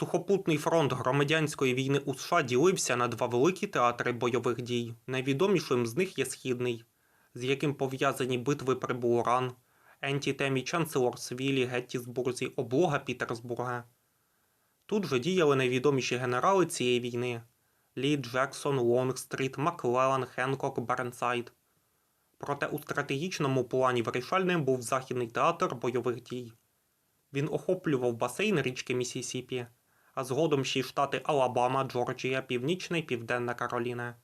Сухопутний фронт громадянської війни у США ділився на два великі театри бойових дій. Найвідомішим з них є Східний, з яким пов'язані битви при Булран, Ентітемі, Чанселорсвілі, Геттісбурзі, облога Пітерсбурга. Тут же діяли найвідоміші генерали цієї війни Лі, Джексон, Лонгстріт, Маклеллан, Хенкок, Бернсайд. Проте у стратегічному плані вирішальним був Західний театр бойових дій. Він охоплював басейн річки Місісіпі, а згодом ще й штати Алабама, Джорджія, Північна і Південна Кароліна.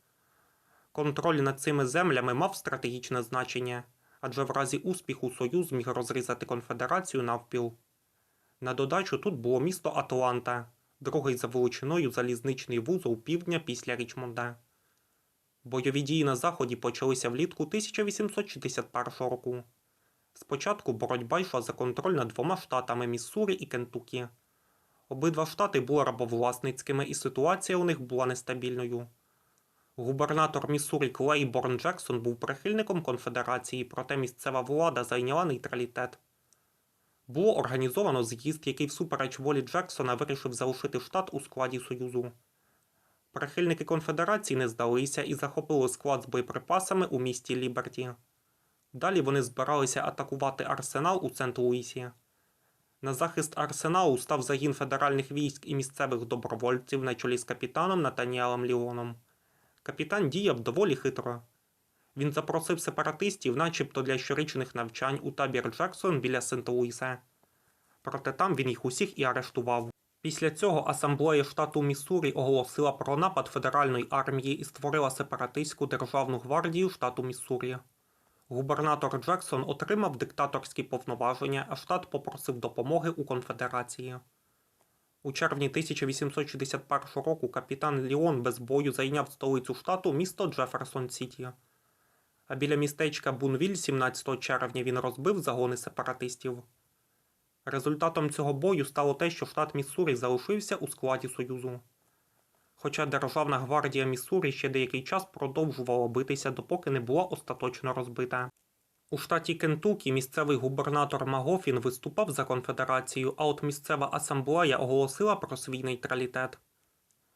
Контроль над цими землями мав стратегічне значення, адже в разі успіху Союз міг розрізати конфедерацію навпіл. На додачу тут було місто Атланта, другий за величиною залізничний вузол півдня після Річмонда. Бойові дії на заході почалися влітку 1861 року. Спочатку боротьба йшла за контроль над двома штатами Міссурі і Кентукі. Обидва штати були рабовласницькими, і ситуація у них була нестабільною. Губернатор Міссурі Клейборн Джексон був прихильником конфедерації, проте місцева влада зайняла нейтралітет. Було організовано з'їзд, який всупереч волі Джексона вирішив залишити штат у складі Союзу. Прихильники конфедерації не здалися і захопили склад з боєприпасами у місті Ліберті. Далі вони збиралися атакувати арсенал у Сент-Луісі. На захист арсеналу став загін федеральних військ і місцевих добровольців на чолі з капітаном Натаніелем Ліоном. Капітан діяв доволі хитро. Він запросив сепаратистів, начебто для щорічних навчань у табір Джексон біля Сент-Луіса. Проте там він їх усіх і арештував. Після цього асамблея штату Міссурі оголосила про напад федеральної армії і створила сепаратистську державну гвардію штату Міссурі. Губернатор Джексон отримав диктаторські повноваження, а штат попросив допомоги у конфедерації. У червні 1861 року капітан Ліон без бою зайняв столицю штату місто Джеферсон Сіті. А біля містечка Бунвіль 17 червня він розбив загони сепаратистів. Результатом цього бою стало те, що штат Міссурі залишився у складі Союзу. Хоча Державна гвардія Міссурі ще деякий час продовжувала битися, допоки не була остаточно розбита. У штаті Кентукі місцевий губернатор Магофін виступав за конфедерацію, а от місцева асамблея оголосила про свій нейтралітет.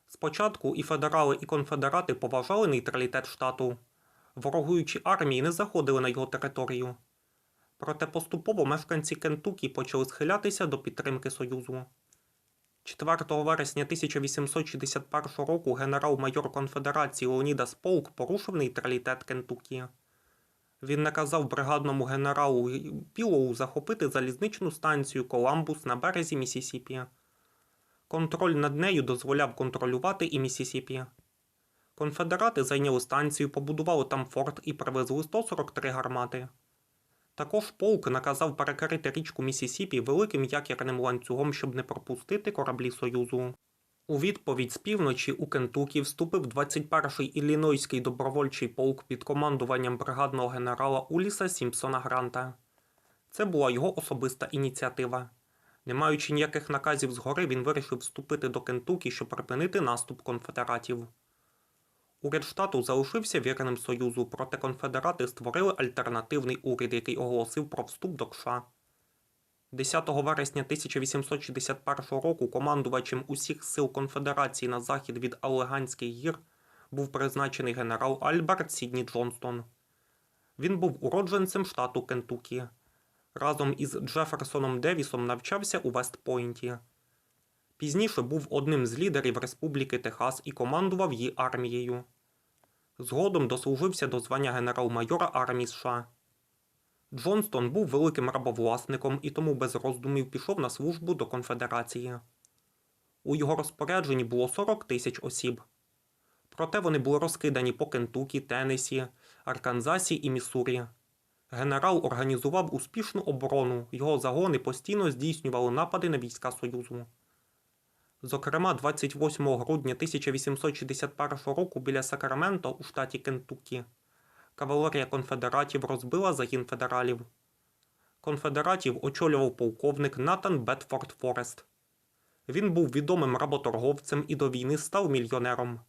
Спочатку і федерали, і конфедерати поважали нейтралітет штату. Ворогуючі армії не заходили на його територію. Проте поступово мешканці Кентукі почали схилятися до підтримки Союзу. 4 вересня 1861 року генерал-майор конфедерації Леонідас Полк порушив нейтралітет Кентукі. Він наказав бригадному генералу Пілоу захопити залізничну станцію Коламбус на березі Місісіпі. Контроль над нею дозволяв контролювати і Місісіпі. Конфедерати зайняли станцію, побудували там форт і привезли 143 гармати. Також полк наказав перекрити річку Місісіпі великим якірним ланцюгом, щоб не пропустити кораблі Союзу. У відповідь з півночі у Кентукі вступив 21-й Іллінойський добровольчий полк під командуванням бригадного генерала Уліса Сімпсона Гранта. Це була його особиста ініціатива. Не маючи ніяких наказів згори, він вирішив вступити до Кентукі, щоб припинити наступ конфедератів. Уряд штату залишився вірним Союзу, проте конфедерати створили альтернативний уряд, який оголосив про вступ до США. 10 вересня 1861 року командувачем усіх сил конфедерації на захід від Алеганських гір був призначений генерал Альберт Сідні Джонстон. Він був уродженцем штату Кентукі. Разом із Джеферсоном Девісом навчався у Вестпойнті. Пізніше був одним з лідерів Республіки Техас і командував її армією. Згодом дослужився до звання генерал-майора армії США. Джонстон був великим рабовласником і тому без роздумів пішов на службу до конфедерації. У його розпорядженні було 40 тисяч осіб. Проте вони були розкидані по Кентукі, Теннесі, Арканзасі і Міссурі. Генерал організував успішну оборону, його загони постійно здійснювали напади на війська Союзу. Зокрема, 28 грудня 1861 року біля Сакраменто у штаті Кентукі кавалерія конфедератів розбила загін федералів. Конфедератів очолював полковник Натан Бетфорд Форест. Він був відомим работорговцем і до війни став мільйонером.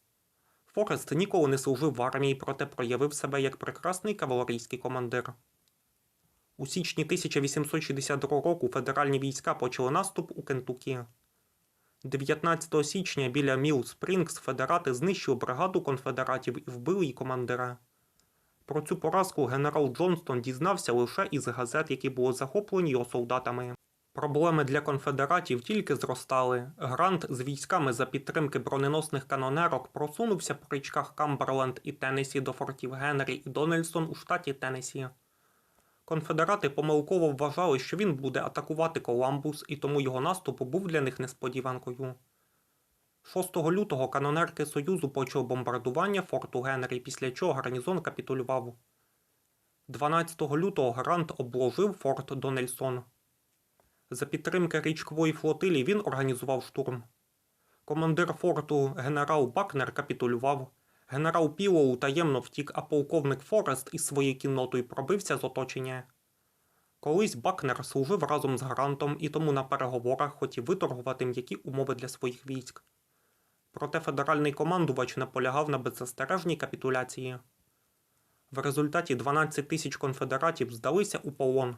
Форест ніколи не служив в армії, проте проявив себе як прекрасний кавалерійський командир. У січні 1862 року федеральні війська почали наступ у Кентукі. 19 січня біля Міл Спрінгс федерати знищили бригаду конфедератів і вбили її командира. Про цю поразку генерал Джонстон дізнався лише із газет, які були захоплені його солдатами. Проблеми для конфедератів тільки зростали. Грант з військами за підтримки броненосних канонерок просунувся по річках Камберленд і Теннесі до фортів Генрі і Донельсон у штаті Теннесі. Конфедерати помилково вважали, що він буде атакувати Коламбус, і тому його наступ був для них несподіванкою. 6 лютого канонерки Союзу почали бомбардування форту Генрі, після чого гарнізон капітулював. 12 лютого Грант обложив форт Донельсон. За підтримки річкової флотилії він організував штурм. Командир форту генерал Бакнер капітулював. Генерал Пілоу таємно втік, а полковник Форест із своєю кіннотою пробився з оточення. Колись Бакнер служив разом з Грантом і тому на переговорах хотів виторгувати м'які умови для своїх військ. Проте федеральний командувач наполягав на беззастережній капітуляції. В результаті 12 тисяч конфедератів здалися у полон.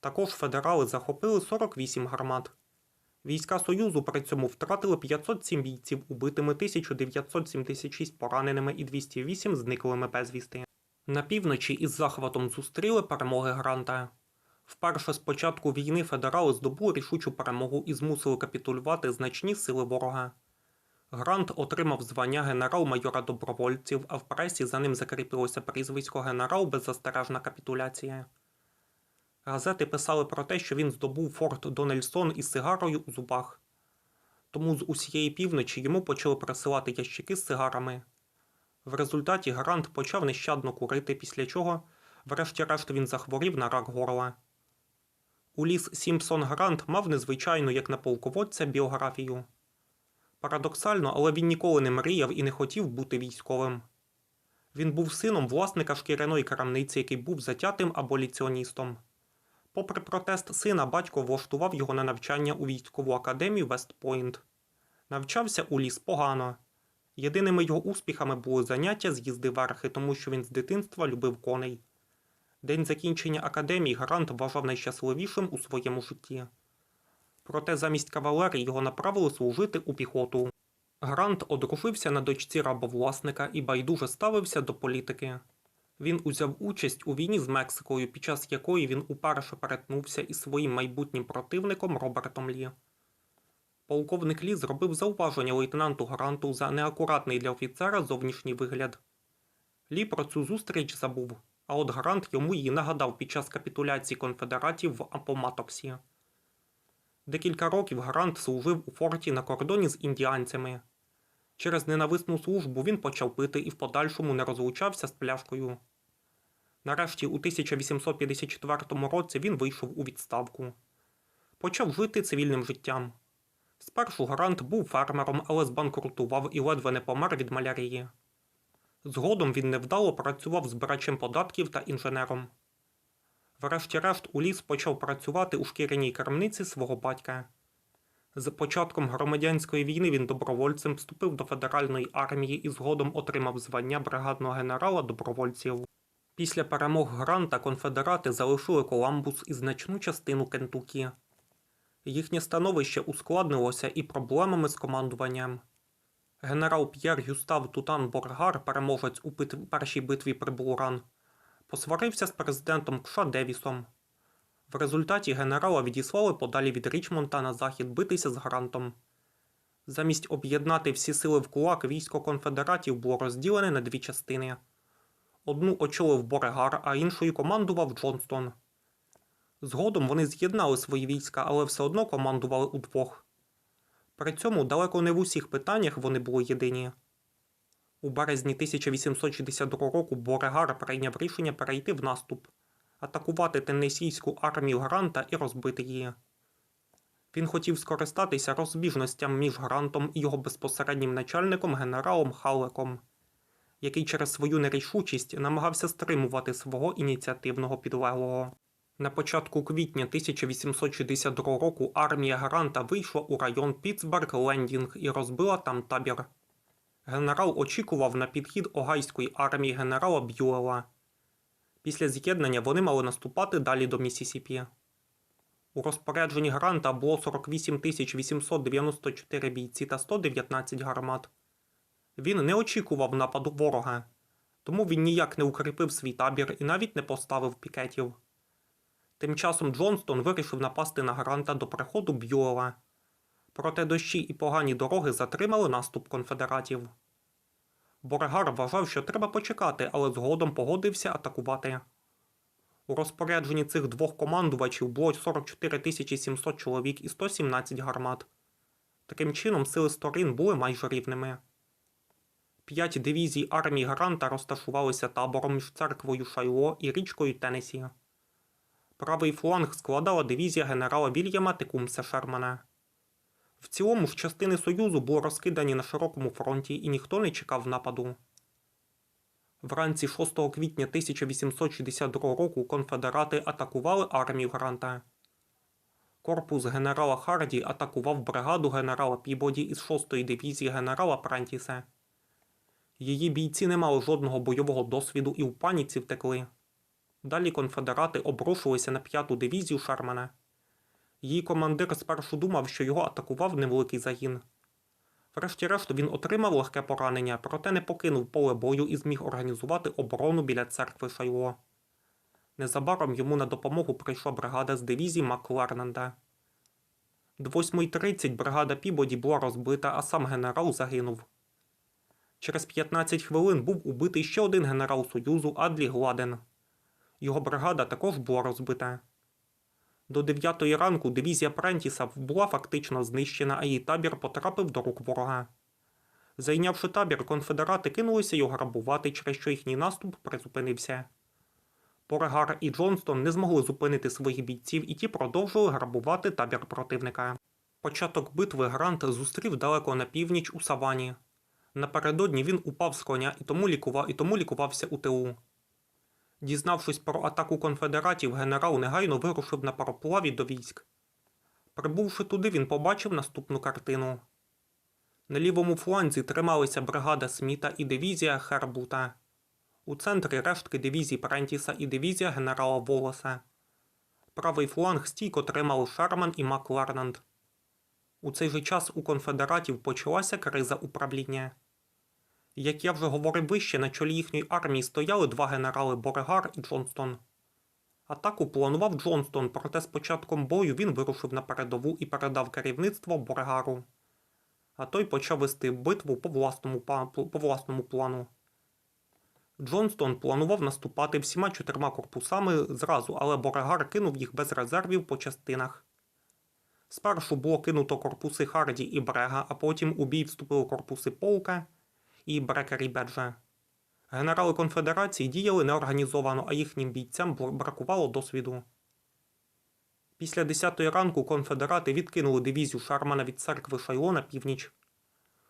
Також федерали захопили 48 гармат. Війська Союзу при цьому втратили 507 бійців убитими, 1976 пораненими і 208 зниклими безвісти. На півночі із захватом зустріли перемоги Гранта. Вперше з початку війни федерали здобули рішучу перемогу і змусили капітулювати значні сили ворога. Грант отримав звання генерал-майора добровольців, а в пресі за ним закріпилося прізвисько генерал беззастережна капітуляція. Газети писали про те, що він здобув форт Донельсон із сигарою у зубах. Тому з усієї півночі йому почали присилати ящики з сигарами. В результаті Грант почав нещадно курити, після чого, врешті-решт, він захворів на рак горла. Уліс Сімпсон Грант мав незвичайну, як на полководця, біографію. Парадоксально, але він ніколи не мріяв і не хотів бути військовим. Він був сином власника шкіряної крамниці, який був затятим аболіціоністом. Попри протест сина, батько влаштував його на навчання у військову академію Вестпойнт. Навчався у ліс погано. Єдиними його успіхами були заняття з їзди верхи, тому що він з дитинства любив коней. День закінчення академії Грант вважав найщасливішим у своєму житті. Проте замість кавалерії його направили служити у піхоту. Грант одружився на дочці рабовласника і байдуже ставився до політики. Він узяв участь у війні з Мексикою, під час якої він уперше перетнувся із своїм майбутнім противником Робертом Лі. Полковник Лі зробив зауваження лейтенанту Гранту за неакуратний для офіцера зовнішній вигляд. Лі про цю зустріч забув, а от Грант йому її нагадав під час капітуляції конфедератів в Апоматоксі. Декілька років Грант служив у форті на кордоні з індіанцями. Через ненависну службу він почав пити і в подальшому не розлучався з пляшкою. Нарешті, у 1854 році він вийшов у відставку. Почав жити цивільним життям. Спершу Грант був фермером, але збанкрутував і ледве не помер від малярії. Згодом він невдало працював збирачем податків та інженером. Врешті-решт Уліс почав працювати у шкіряній крамниці свого батька. З початком громадянської війни він добровольцем вступив до федеральної армії і згодом отримав звання бригадного генерала добровольців. Після перемог Гранта конфедерати залишили Коламбус і значну частину Кентукі. Їхнє становище ускладнилося і проблемами з командуванням. Генерал П'єр Гюстав Тутан Боргар, переможець у першій битві при Булран, посварився з президентом Кша Девісом. В результаті генерала відіслали подалі від Річмонта на захід битися з Грантом. Замість об'єднати всі сили в кулак, військо конфедератів було розділене на дві частини. Одну очолив Борегар, а іншою командував Джонстон. Згодом вони з'єднали свої війська, але все одно командували удвох. При цьому далеко не в усіх питаннях вони були єдині. У березні 1862 року Борегар прийняв рішення перейти в наступ, атакувати Теннесійську армію Гранта і розбити її. Він хотів скористатися розбіжностям між Грантом і його безпосереднім начальником генералом Халлеком, який через свою нерішучість намагався стримувати свого ініціативного підлеглого. На початку квітня 1862 року армія Гранта вийшла у район Пітсберг-Лендінг і розбила там табір. Генерал очікував на підхід Огайської армії генерала Б'юела. Після з'єднання вони мали наступати далі до Місісіпі. У розпорядженні Гранта було 48 894 бійці та 119 гармат. Він не очікував нападу ворога, тому він ніяк не укріпив свій табір і навіть не поставив пікетів. Тим часом Джонстон вирішив напасти на Гранта до приходу Б'юела. Проте дощі і погані дороги затримали наступ конфедератів. Борегар вважав, що треба почекати, але згодом погодився атакувати. У розпорядженні цих двох командувачів було 44 700 чоловік і 117 гармат. Таким чином, сили сторін були майже рівними. П'ять дивізій армії Гранта розташувалися табором між церквою Шайло і річкою Теннесі. Правий фланг складала дивізія генерала Вільяма Текумса Шермана. В цілому ж частини Союзу були розкидані на широкому фронті і ніхто не чекав нападу. Вранці 6 квітня 1862 року конфедерати атакували армію Гранта. Корпус генерала Харді атакував бригаду генерала Пібоді із 6-ї дивізії генерала Прентіса. Її бійці не мали жодного бойового досвіду і в паніці втекли. Далі конфедерати обрушилися на 5-ту дивізію Шермана. Її командир спершу думав, що його атакував невеликий загін. Врешті-решт він отримав легке поранення, проте не покинув поле бою і зміг організувати оборону біля церкви Шайло. Незабаром йому на допомогу прийшла бригада з дивізії Макларнанда. До 8.30 бригада Пібоді була розбита, а сам генерал загинув. Через 15 хвилин був убитий ще один генерал Союзу Адлі Гладен. Його бригада також була розбита. До 9 ранку дивізія Прентіса була фактично знищена, а її табір потрапив до рук ворога. Зайнявши табір, конфедерати кинулися його грабувати, через що їхній наступ призупинився. Порегар і Джонстон не змогли зупинити своїх бійців і ті продовжили грабувати табір противника. Початок битви Грант зустрів далеко на північ у савані. Напередодні він упав з коня і тому, лікував, і тому лікувався у тилу. Дізнавшись про атаку конфедератів, генерал негайно вирушив на пароплаві до військ. Прибувши туди, він побачив наступну картину. На лівому фланзі трималися бригада Сміта і дивізія Хербута. У центрі рештки дивізії Прентіса і дивізія генерала Волоса. Правий фланг стійко тримали Шерман і Макларнанд. У цей же час у конфедератів почалася криза управління. Як я вже говорив вище, на чолі їхньої армії стояли два генерали Борегар і Джонстон. Атаку планував Джонстон, проте з початком бою він вирушив на передову і передав керівництво Борегару. А той почав вести битву по власному, по власному плану. Джонстон планував наступати всіма чотирма корпусами зразу, але Борегар кинув їх без резервів по частинах. Спершу було кинуто корпуси Харді і Брега, а потім у бій вступили корпуси Полка і Брекері Беджа. Генерали конфедерації діяли неорганізовано, а їхнім бійцям бракувало досвіду. Після 10-ї ранку конфедерати відкинули дивізію Шармана від церкви Шайло на північ.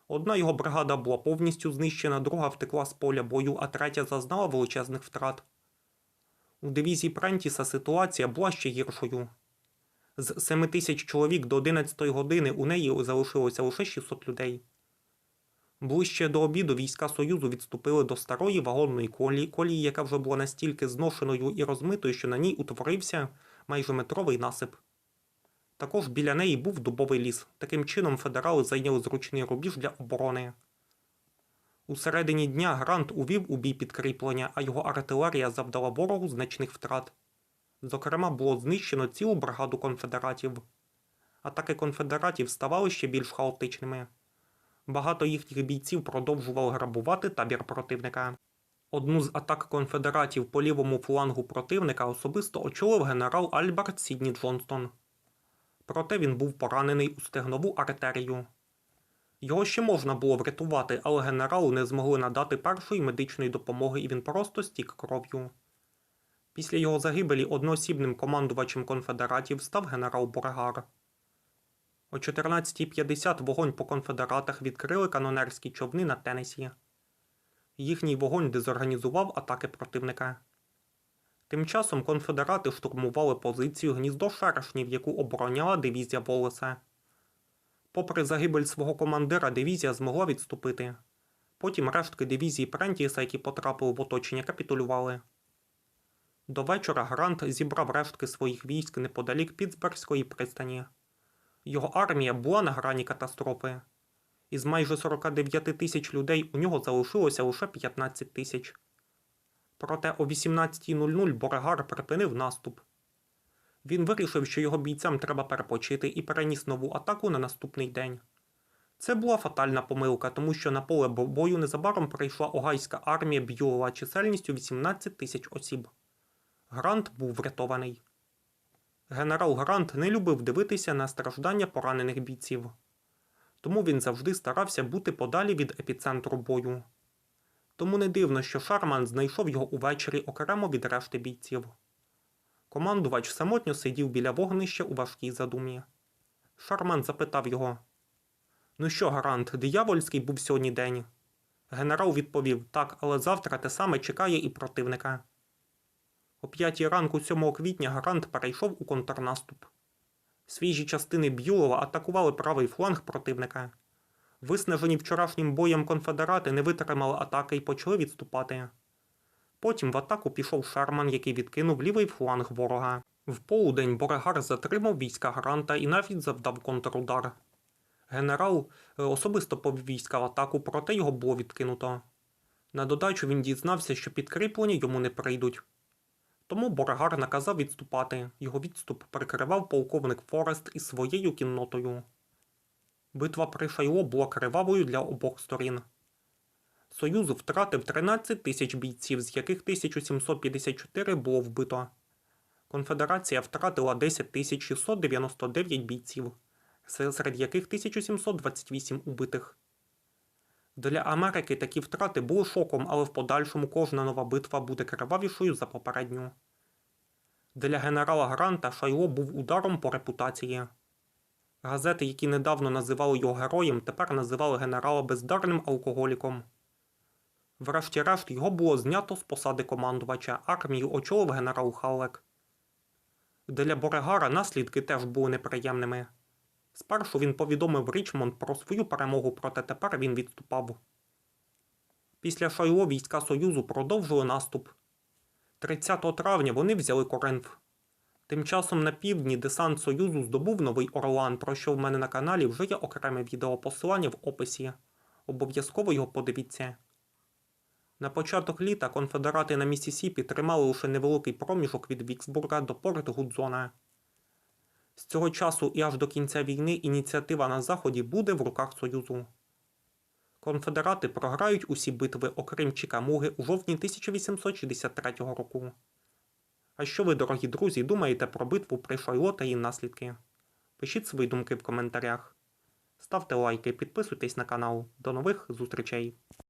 Одна його бригада була повністю знищена, друга втекла з поля бою, а третя зазнала величезних втрат. У дивізії Прентіса ситуація була ще гіршою. З 7 тисяч чоловік до 11 години у неї залишилося лише 600 людей. Ближче до обіду війська Союзу відступили до старої вагонної колії, колії, яка вже була настільки зношеною і розмитою, що на ній утворився майже метровий насип. Також біля неї був дубовий ліс. Таким чином федерали зайняли зручний рубіж для оборони. У середині дня Грант увів у бій підкріплення, а його артилерія завдала ворогу значних втрат. Зокрема, було знищено цілу бригаду конфедератів. Атаки конфедератів ставали ще більш хаотичними. Багато їхніх бійців продовжували грабувати табір противника. Одну з атак конфедератів по лівому флангу противника особисто очолив генерал Альберт Сідні Джонстон. Проте він був поранений у стегнову артерію. Його ще можна було врятувати, але генералу не змогли надати першої медичної допомоги і він просто стік кров'ю. Після його загибелі одноосібним командувачем конфедератів став генерал Боргар. О 14.50 вогонь по конфедератах відкрили канонерські човни на Теннесі. Їхній вогонь дезорганізував атаки противника. Тим часом конфедерати штурмували позицію гніздо шершнів, яку обороняла дивізія Волеса. Попри загибель свого командира, дивізія змогла відступити. Потім рештки дивізії Прентіса, які потрапили в оточення, капітулювали. До вечора Грант зібрав рештки своїх військ неподалік Пітсбергської пристані. Його армія була на грані катастрофи. Із майже 49 тисяч людей у нього залишилося лише 15 тисяч. Проте о 18.00 Боргар припинив наступ. Він вирішив, що його бійцям треба перепочити і переніс нову атаку на наступний день. Це була фатальна помилка, тому що на поле бою незабаром прийшла огайська армія Б'юла чисельністю 18 тисяч осіб. Грант був врятований. Генерал Грант не любив дивитися на страждання поранених бійців. Тому він завжди старався бути подалі від епіцентру бою. Тому не дивно, що Шарман знайшов його увечері окремо від решти бійців. Командувач самотньо сидів біля вогнища у важкій задумі. Шарман запитав його: Ну що, Гарант, диявольський був сьогодні день? Генерал відповів: Так, але завтра те саме чекає і противника. О п'ятій ранку 7 квітня Гарант перейшов у контрнаступ. Свіжі частини Б'юлова атакували правий фланг противника. Виснажені вчорашнім боєм конфедерати не витримали атаки і почали відступати. Потім в атаку пішов Шерман, який відкинув лівий фланг ворога. В полудень Борегар затримав війська Гранта і навіть завдав контрудар. Генерал е, особисто повів війська в атаку, проте його було відкинуто. На додачу він дізнався, що підкріплення йому не прийдуть. Тому Боргар наказав відступати. Його відступ прикривав полковник Форест із своєю кіннотою. Битва при Шайло була кривавою для обох сторін. Союз втратив 13 тисяч бійців, з яких 1754 було вбито. Конфедерація втратила 10 тисяч 699 бійців, серед яких 1728 убитих. Для Америки такі втрати були шоком, але в подальшому кожна нова битва буде кривавішою за попередню. Для генерала Гранта Шайло був ударом по репутації. Газети, які недавно називали його героєм, тепер називали генерала бездарним алкоголіком. Врешті-решт його було знято з посади командувача, армію очолив генерал Халлек. Для Борегара наслідки теж були неприємними. Спершу він повідомив Річмонд про свою перемогу, проте тепер він відступав. Після Шайло війська Союзу продовжили наступ. 30 травня вони взяли Коринф. Тим часом на півдні десант Союзу здобув новий Орлан, про що в мене на каналі вже є окреме відео посилання в описі. Обов'язково його подивіться. На початок літа конфедерати на Міссісіпі тримали лише невеликий проміжок від Віксбурга до Порт Гудзона. З цього часу і аж до кінця війни ініціатива на Заході буде в руках Союзу. Конфедерати програють усі битви, окрім Чикамуги, у жовтні 1863 року. А що ви, дорогі друзі, думаєте про битву при Шайло та її наслідки? Пишіть свої думки в коментарях. Ставте лайки, підписуйтесь на канал. До нових зустрічей!